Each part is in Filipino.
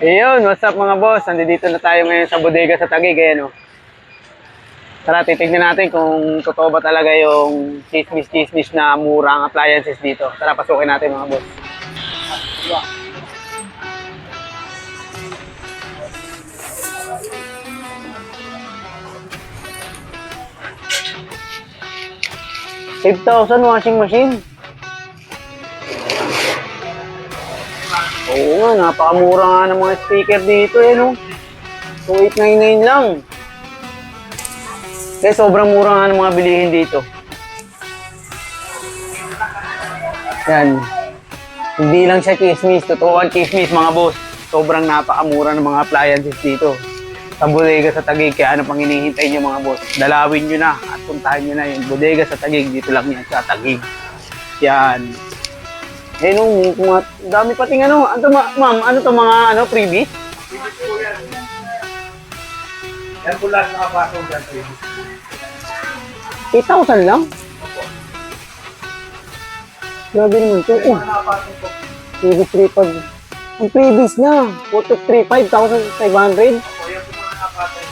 Ayun, what's up mga boss? Nandito na tayo ngayon sa bodega sa Taguig, ayan o. Tara, titignan natin kung totoo ba talaga yung chismis-chismis na murang appliances dito. Tara, pasukin natin mga boss. Eight thousand washing machine. Oo nga, napakamura nga ng mga speaker dito eh, no? 2899 lang. Kaya sobrang mura nga ng mga bilihin dito. Yan. Hindi lang siya chismis, totoo ang chismis mga boss. Sobrang napakamura ng mga appliances dito. Sa bodega sa Tagig, kaya ano pang hinihintay nyo mga boss? Dalawin nyo na at puntahan nyo na yung bodega sa Tagig. Dito lang yan sa Tagig. Yan. Eh nung mga dami pating ano, ano ma- ma'am, ano to mga ano freebies? Yan po lahat nakapasok dyan. 8,000 lang? Grabe naman to. Oh, Nakapasok po. freebies 3,500. Ang freebies niya, 4 3 5,500. O yan po mga nakapasok.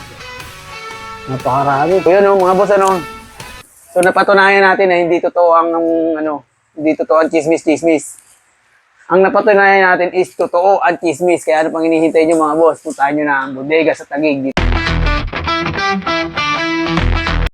Napakarami. Yun, oh, mga boss, ano. So napatunayan natin na hindi totoo ang, ang, ano, hindi totoo ang chismis-chismis. Ang napatunayan natin is totoo ang chismis. Kaya ano pang hinihintay nyo mga boss? Puntahan nyo na ang bodega sa Tagig. Dito.